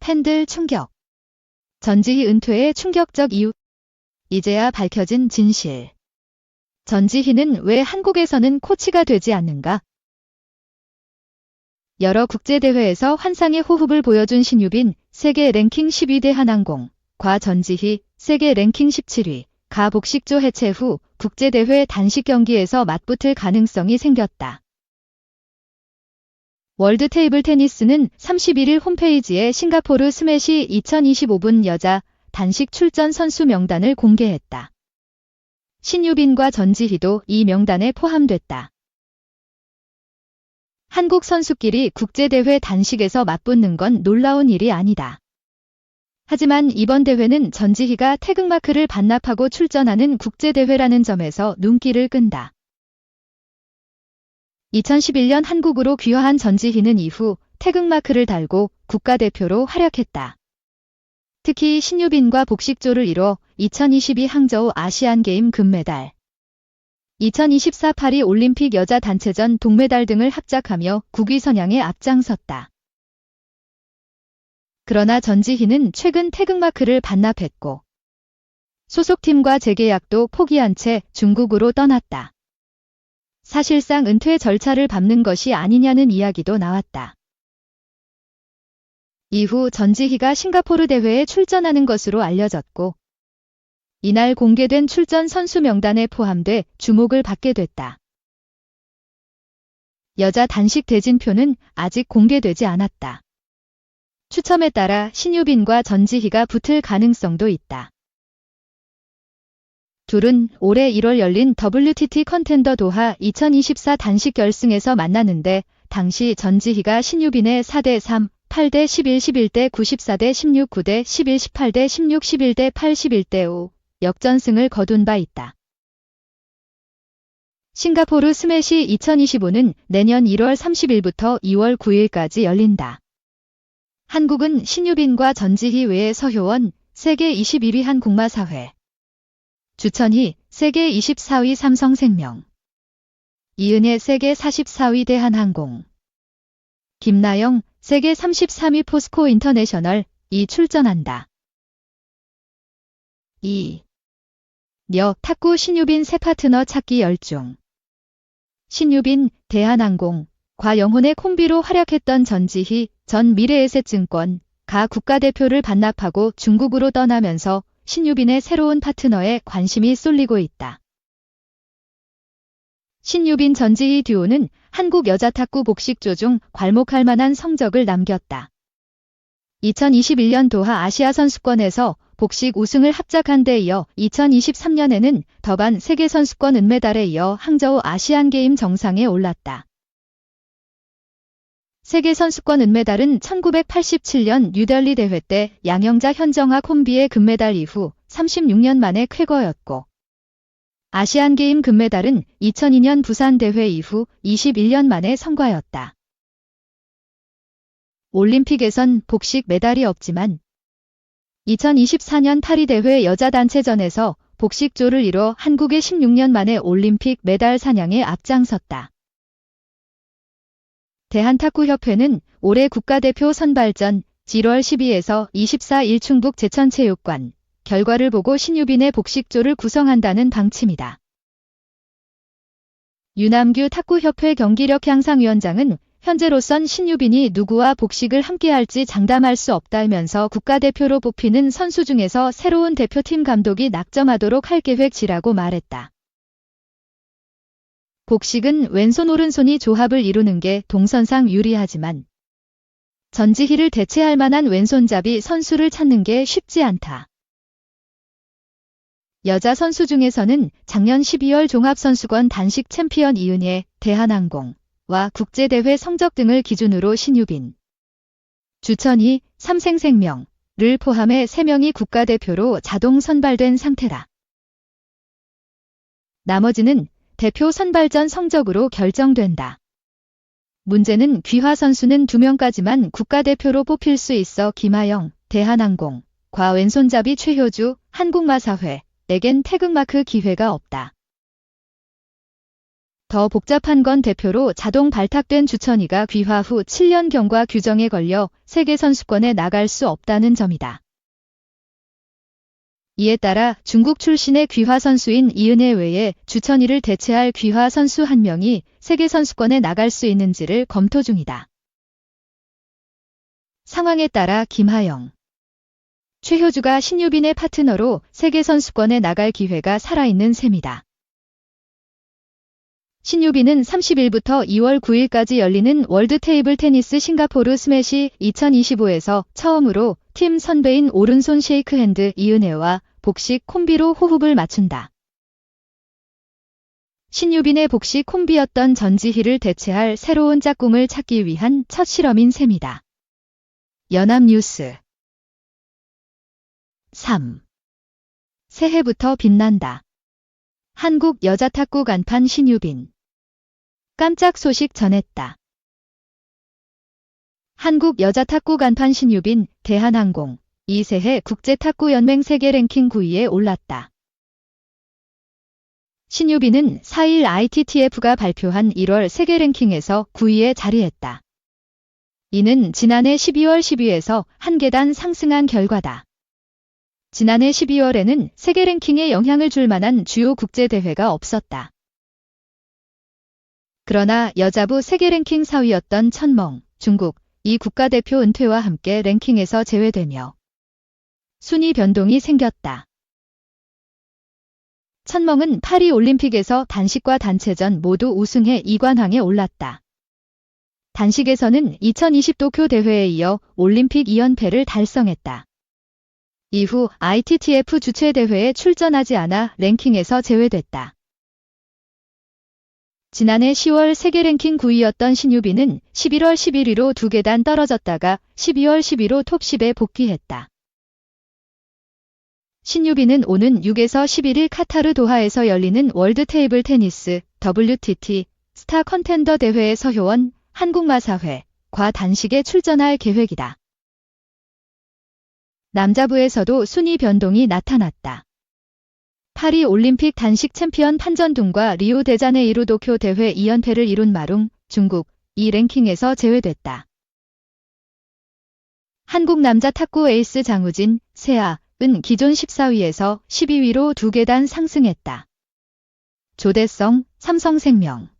팬들 충격. 전지희 은퇴의 충격적 이유. 이제야 밝혀진 진실. 전지희는 왜 한국에서는 코치가 되지 않는가? 여러 국제대회에서 환상의 호흡을 보여준 신유빈, 세계 랭킹 10위 대한항공, 과 전지희, 세계 랭킹 17위, 가 복식조 해체 후 국제대회 단식 경기에서 맞붙을 가능성이 생겼다. 월드 테이블 테니스는 31일 홈페이지에 싱가포르 스매시 2025분 여자 단식 출전 선수 명단을 공개했다. 신유빈과 전지희도 이 명단에 포함됐다. 한국 선수끼리 국제대회 단식에서 맞붙는 건 놀라운 일이 아니다. 하지만 이번 대회는 전지희가 태극마크를 반납하고 출전하는 국제대회라는 점에서 눈길을 끈다. 2011년 한국으로 귀화한 전지희는 이후 태극마크를 달고 국가대표로 활약했다. 특히 신유빈과 복식조를 이뤄 2022 항저우 아시안게임 금메달, 2024 파리 올림픽 여자 단체전 동메달 등을 합작하며 국위 선양에 앞장섰다. 그러나 전지희는 최근 태극마크를 반납했고 소속팀과 재계약도 포기한 채 중국으로 떠났다. 사실상 은퇴 절차를 밟는 것이 아니냐는 이야기도 나왔다. 이후 전지희가 싱가포르 대회에 출전하는 것으로 알려졌고 이날 공개된 출전 선수 명단에 포함돼 주목을 받게 됐다. 여자 단식 대진표는 아직 공개되지 않았다. 추첨에 따라 신유빈과 전지희가 붙을 가능성도 있다. 둘은 올해 1월 열린 WTT 컨텐더 도하 2024 단식 결승에서 만나는데 당시 전지희가 신유빈의 4대 3, 8대 11, 11대 94대 16, 9대 11, 18대 16, 11대 8, 11대 5 역전승을 거둔 바 있다. 싱가포르 스매시 2025는 내년 1월 30일부터 2월 9일까지 열린다. 한국은 신유빈과 전지희 외에 서효원, 세계 21위 한국마사회, 주천희, 세계 24위 삼성생명, 이은혜 세계 44위 대한항공, 김나영, 세계 33위 포스코 인터내셔널, 이 출전한다. 2. 여 탁구 신유빈 새 파트너 찾기 열중. 신유빈, 대한항공, 과 영혼의 콤비로 활약했던 전지희, 전 미래에셋증권, 가 국가대표를 반납하고 중국으로 떠나면서 신유빈의 새로운 파트너에 관심이 쏠리고 있다. 신유빈 전지희 듀오는 한국 여자 탁구 복식조 중 괄목할 만한 성적을 남겼다. 2021년 도하 아시아 선수권에서 복식 우승을 합작한 데 이어 2023년에는 더반 세계선수권 은메달에 이어 항저우 아시안게임 정상에 올랐다. 세계선수권 은메달은 1987년 뉴델리 대회 때 양영자 현정아 콤비의 금메달 이후 36년 만에 쾌거였고 아시안게임 금메달은 2002년 부산 대회 이후 21년 만에 성과였다. 올림픽에선 복식 메달이 없지만 2024년 파리 대회 여자 단체전에서 복식조를 이뤄 한국의 16년 만에 올림픽 메달 사냥에 앞장섰다. 대한탁구협회는 올해 국가대표 선발전 1월 12에서 24일 충북 제천체육관 결과를 보고 신유빈의 복식조를 구성한다는 방침이다. 유남규 탁구협회 경기력 향상위원장은 현재로선 신유빈이 누구와 복식을 함께할지 장담할 수 없다면서 국가대표로 뽑히는 선수 중에서 새로운 대표팀 감독이 낙점하도록 할 계획이라고 말했다. 복식은 왼손 오른손이 조합을 이루는 게 동선상 유리하지만 전지희를 대체할 만한 왼손잡이 선수를 찾는 게 쉽지 않다. 여자 선수 중에서는 작년 12월 종합선수권 단식 챔피언 이은혜, 대한항공, 와 국제대회 성적 등을 기준으로 신유빈, 주천희, 삼생생명을 포함해 3명이 국가대표로 자동 선발된 상태다. 나머지는 대표 선발전 성적으로 결정된다. 문제는 귀화 선수는 2명까지만 국가대표로 뽑힐 수 있어 김하영, 대한항공, 과 왼손잡이 최효주, 한국마사회, 에겐 태극마크 기회가 없다. 더 복잡한 건 대표로 자동 발탁된 주천이가 귀화 후 7년 경과 규정에 걸려 세계 선수권에 나갈 수 없다는 점이다. 이에 따라 중국 출신의 귀화 선수인 이은혜 외에 주천이를 대체할 귀화 선수 한 명이 세계 선수권에 나갈 수 있는지를 검토 중이다. 상황에 따라 김하영, 최효주가 신유빈의 파트너로 세계 선수권에 나갈 기회가 살아있는 셈이다. 신유빈은 30일부터 2월 9일까지 열리는 월드 테이블 테니스 싱가포르 스매시 2025에서 처음으로 팀 선배인 오른손 쉐이크핸드 이은혜와 복식 콤비로 호흡을 맞춘다. 신유빈의 복식 콤비였던 전지희를 대체할 새로운 짝꿍을 찾기 위한 첫 실험인 셈이다. 연합뉴스 3. 새해부터 빛난다. 한국 여자 탁구 간판 신유빈. 깜짝 소식 전했다. 한국 여자 탁구 간판 신유빈, 대한항공, 이새해 국제탁구연맹 세계 랭킹 9위에 올랐다. 신유빈은 4일 ITTF가 발표한 1월 세계 랭킹에서 9위에 자리했다. 이는 지난해 12월 10위에서 한 계단 상승한 결과다. 지난해 12월에는 세계 랭킹에 영향을 줄 만한 주요 국제 대회가 없었다. 그러나 여자부 세계 랭킹 4위였던 천멍, 중국, 이 국가대표 은퇴와 함께 랭킹에서 제외되며 순위 변동이 생겼다. 천멍은 파리 올림픽에서 단식과 단체전 모두 우승해 2관왕에 올랐다. 단식에서는 2020 도쿄 대회에 이어 올림픽 2연패를 달성했다. 이후 ITTF 주최 대회에 출전하지 않아 랭킹에서 제외됐다. 지난해 10월 세계 랭킹 9위였던 신유빈은 11월 11위로 두 계단 떨어졌다가 12월 10위로 톱10에 복귀했다. 신유빈은 오는 6에서 11일 카타르 도하에서 열리는 월드 테이블 테니스 WTT 스타 컨텐더 대회의 서효원 한국마사회 과 단식에 출전할 계획이다. 남자부에서도 순위 변동이 나타났다. 파리 올림픽 단식 챔피언 판전둥과 리우 데자네이루 도쿄 대회 2연패를 이룬 마룽, 중국, 이 랭킹에서 제외됐다. 한국 남자 탁구 에이스 장우진, 세아은 기존 14위에서 12위로 두 계단 상승했다. 조대성, 삼성생명,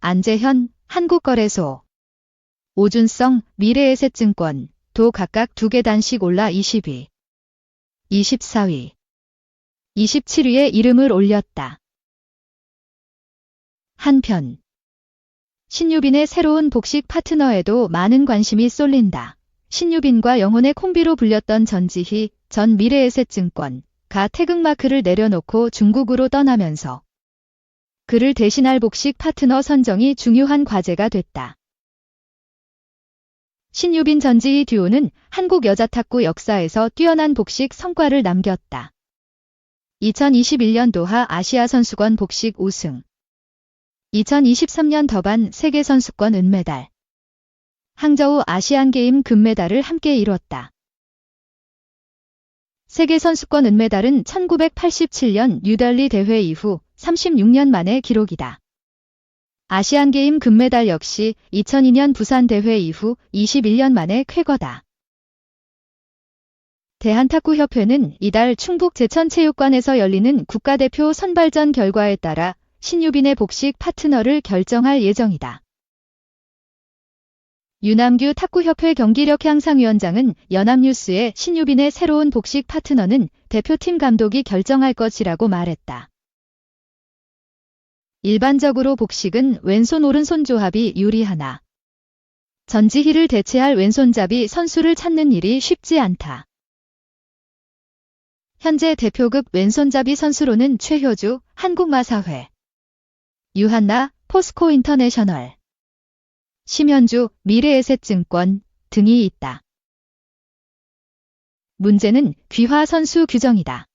안재현, 한국거래소, 오준성, 미래에셋증권, 도 각각 두 계단씩 올라 20위, 24위, 27위에 이름을 올렸다. 한편 신유빈의 새로운 복식 파트너에도 많은 관심이 쏠린다. 신유빈과 영혼의 콤비로 불렸던 전지희 전 미래에셋증권 가 태극마크를 내려놓고 중국으로 떠나면서 그를 대신할 복식 파트너 선정이 중요한 과제가 됐다. 신유빈 전지희 듀오는 한국 여자 탁구 역사에서 뛰어난 복식 성과를 남겼다. 2021년 도하 아시아 선수권 복식 우승 2023년 더반 세계 선수권 은메달 항저우 아시안 게임 금메달을 함께 이뤘다. 세계 선수권 은메달은 1987년 뉴델리 대회 이후 36년 만의 기록이다. 아시안 게임 금메달 역시 2002년 부산 대회 이후 21년 만의 쾌거다. 대한탁구협회는 이달 충북 제천체육관에서 열리는 국가대표 선발전 결과에 따라 신유빈의 복식 파트너를 결정할 예정이다. 유남규 탁구협회 경기력 향상위원장은 연합뉴스에 신유빈의 새로운 복식 파트너는 대표팀 감독이 결정할 것이라고 말했다. 일반적으로 복식은 왼손 오른손 조합이 유리하나 전지희를 대체할 왼손잡이 선수를 찾는 일이 쉽지 않다. 현재 대표급 왼손잡이 선수로는 최효주, 한국마사회, 유한나, 포스코 인터내셔널, 심현주, 미래에셋증권 등이 있다. 문제는 귀화 선수 규정이다.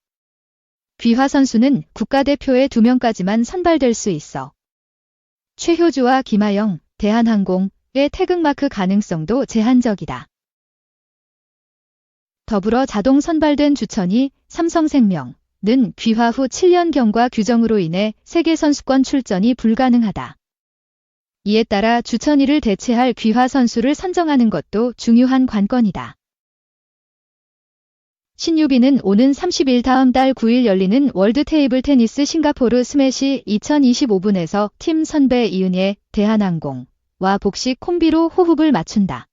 귀화 선수는 국가대표에 2명까지만 선발될 수 있어. 최효주와 김하영, 대한항공의 태극마크 가능성도 제한적이다. 더불어 자동 선발된 주천이 삼성생명, 는 귀화 후 7년경과 규정으로 인해 세계선수권 출전이 불가능하다. 이에 따라 주천이를 대체할 귀화 선수를 선정하는 것도 중요한 관건이다. 신유빈은 오는 30일 다음 달 9일 열리는 월드 테이블 테니스 싱가포르 스매시 2025분에서 팀 선배 이은혜 대한항공과 복식 콤비로 호흡을 맞춘다.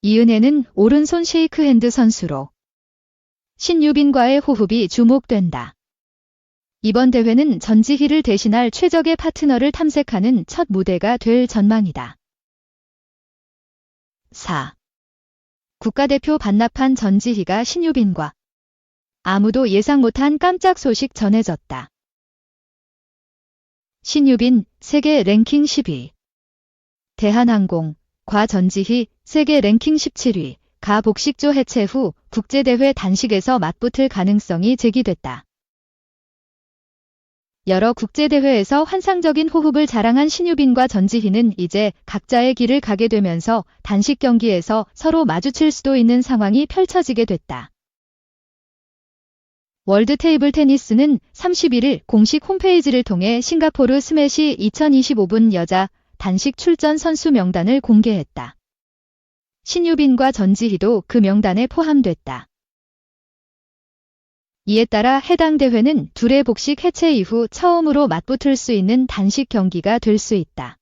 이은혜는 오른손 쉐이크핸드 선수로 신유빈과의 호흡이 주목된다. 이번 대회는 전지희를 대신할 최적의 파트너를 탐색하는 첫 무대가 될 전망이다. 4. 국가대표 반납한 전지희가 신유빈과 아무도 예상 못한 깜짝 소식 전해졌다. 신유빈 세계 랭킹 10위 대한항공 과 전지희 세계 랭킹 17위 가 복식조 해체 후 국제대회 단식에서 맞붙을 가능성이 제기됐다. 여러 국제대회에서 환상적인 호흡을 자랑한 신유빈과 전지희는 이제 각자의 길을 가게 되면서 단식 경기에서 서로 마주칠 수도 있는 상황이 펼쳐지게 됐다. 월드 테이블 테니스는 31일 공식 홈페이지를 통해 싱가포르 스매시 2025분 여자 단식 출전 선수 명단을 공개했다. 신유빈과 전지희도 그 명단에 포함됐다. 이에 따라 해당 대회는 둘의 복식 해체 이후 처음으로 맞붙을 수 있는 단식 경기가 될 수 있다.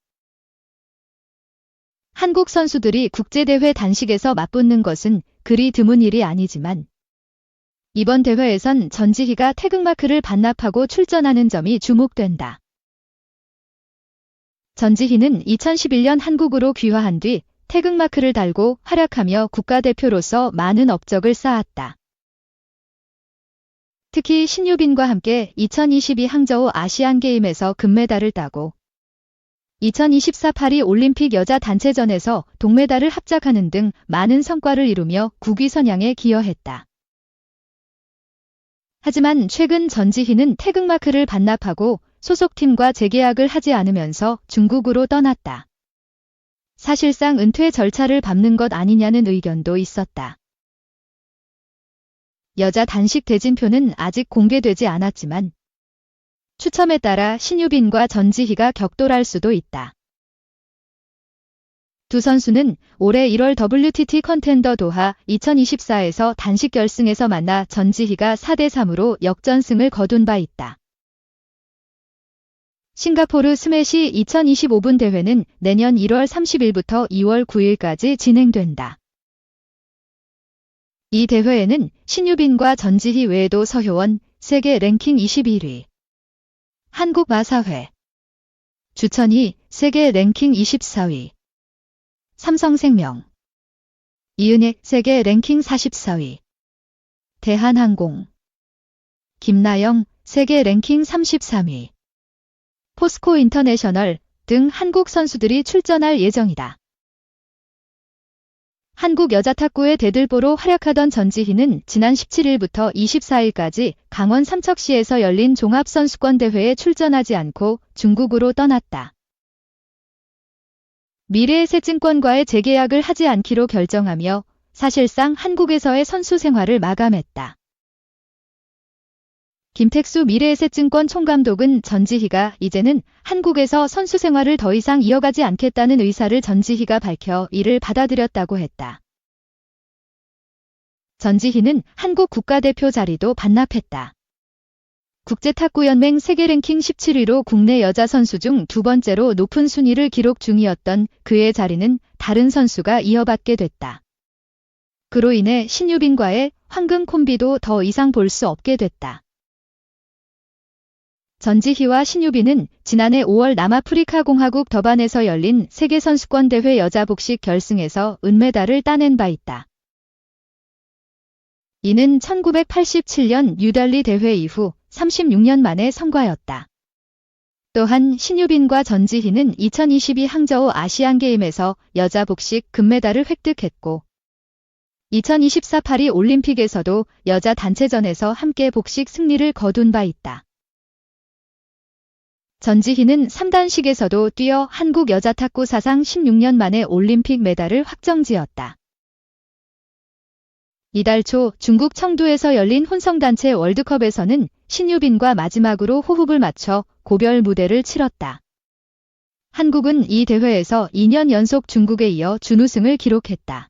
한국 선수들이 국제대회 단식에서 맞붙는 것은 그리 드문 일이 아니지만 이번 대회에선 전지희가 태극마크를 반납하고 출전하는 점이 주목된다. 전지희는 2011년 한국으로 귀화한 뒤 태극마크를 달고 활약하며 국가대표로서 많은 업적을 쌓았다. 특히 신유빈과 함께 2022 항저우 아시안게임에서 금메달을 따고 2024 파리 올림픽 여자 단체전에서 동메달을 합작하는 등 많은 성과를 이루며 국위 선양에 기여했다. 하지만 최근 전지희는 태극마크를 반납하고 소속팀과 재계약을 하지 않으면서 중국으로 떠났다. 사실상 은퇴 절차를 밟는 것 아니냐는 의견도 있었다. 여자 단식 대진표는 아직 공개되지 않았지만 추첨에 따라 신유빈과 전지희가 격돌할 수도 있다. 두 선수는 올해 1월 WTT 컨텐더 도하 2024에서 단식 결승에서 만나 전지희가 4대3으로 역전승을 거둔 바 있다. 싱가포르 스매시 2025분 대회는 내년 1월 30일부터 2월 9일까지 진행된다. 이 대회에는 신유빈과 전지희 외에도 서효원 세계 랭킹 21위, 한국 마사회, 주천희 세계 랭킹 24위, 삼성생명, 이은혜 세계 랭킹 44위, 대한항공, 김나영 세계 랭킹 33위, 포스코 인터내셔널 등 한국 선수들이 출전할 예정이다. 한국 여자 탁구의 대들보로 활약하던 전지희는 지난 17일부터 24일까지 강원 삼척시에서 열린 종합선수권대회에 출전하지 않고 중국으로 떠났다. 미래에셋증권과의 재계약을 하지 않기로 결정하며 사실상 한국에서의 선수 생활을 마감했다. 김택수 미래에셋증권 총감독은 전지희가 이제는 한국에서 선수 생활을 더 이상 이어가지 않겠다는 의사를 전지희가 밝혀 이를 받아들였다고 했다. 전지희는 한국 국가대표 자리도 반납했다. 국제탁구연맹 세계 랭킹 17위로 국내 여자 선수 중 두 번째로 높은 순위를 기록 중이었던 그의 자리는 다른 선수가 이어받게 됐다. 그로 인해 신유빈과의 황금 콤비도 더 이상 볼 수 없게 됐다. 전지희와 신유빈은 지난해 5월 남아프리카 공화국 더반에서 열린 세계선수권 대회 여자 복식 결승에서 은메달을 따낸 바 있다. 이는 1987년 뉴델리 대회 이후 36년 만의 성과였다. 또한 신유빈과 전지희는 2022 항저우 아시안게임에서 여자 복식 금메달을 획득했고 2024 파리 올림픽에서도 여자 단체전에서 함께 복식 승리를 거둔 바 있다. 전지희는 3단식에서도 뛰어 한국 여자 탁구 사상 16년 만에 올림픽 메달을 확정지었다. 이달 초 중국 청두에서 열린 혼성단체 월드컵에서는 신유빈과 마지막으로 호흡을 맞춰 고별 무대를 치렀다. 한국은 이 대회에서 2년 연속 중국에 이어 준우승을 기록했다.